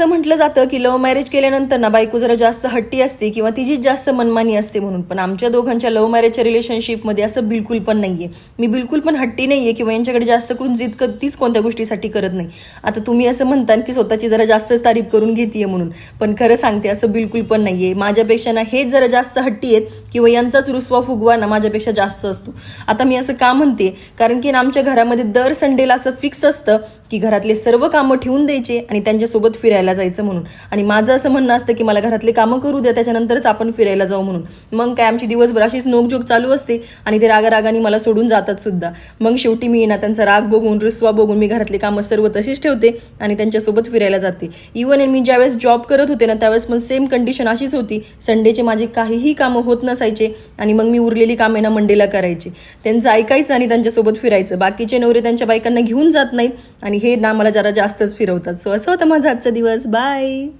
असं म्हटलं जातं की लव्ह मॅरेज केल्यानंतर ना बायको जरा जास्त हट्टी असते किंवा तिचीच जास्त मनमानी असते म्हणून. पण आमच्या दोघांच्या लव्ह मॅरेजच्या रिलेशनशिपमध्ये असं बिलकुल पण नाहीये. मी बिलकुल पण हट्टी नाही आहे किंवा यांच्याकडे जास्त करून जिद कधीच कोणत्या गोष्टीसाठी करत नाही. आता तुम्ही असं म्हणता की स्वतःची जरा जास्तच तारीफ करून घेते म्हणून. पण खरं सांगते असं बिलकुल पण नाही आहे माझ्यापेक्षा ना हेच जरा जास्त हट्टी आहेत किंवा यांचाच रुसवा फुगवा ना माझ्यापेक्षा जास्त असतो. आता मी असं का म्हणते? कारण की आमच्या घरामध्ये दर संडेला असं फिक्स असतं की घरातले सर्व कामं ठेवून द्यायचे आणि त्यांच्यासोबत फिरायला जायचं म्हणून. आणि माझं असं म्हणणं असतं की मला घरातले कामं करू द्या त्याच्यानंतरच आपण फिरायला जाऊ म्हणून. मग काय आमची दिवसभर अशीच नोकझोक चालू असते आणि ते रागारागाने मला सोडून जातात सुद्धा. मग शेवटी मी ना त्यांचा राग बघून रुसवा बघून मी घरातले कामं सर्व तशीच ठेवते आणि त्यांच्यासोबत फिरायला जाते. इवन मी ज्यावेळेस जॉब करत होते ना त्यावेळेस पण सेम कंडिशन अशीच होती. संडेचे माझे काहीही कामं होत नसायचे आणि मग मी उरलेली कामे ना मंडेला करायची. त्यांचं ऐकायचं आणि त्यांच्यासोबत फिरायचं. बाकीचे नवरे त्यांच्या बायकांना घेऊन जात नाहीत आणि हे ना मला जरा जास्तच फिरवतात. सो असं होतं माझा आजचा दिवस. बाय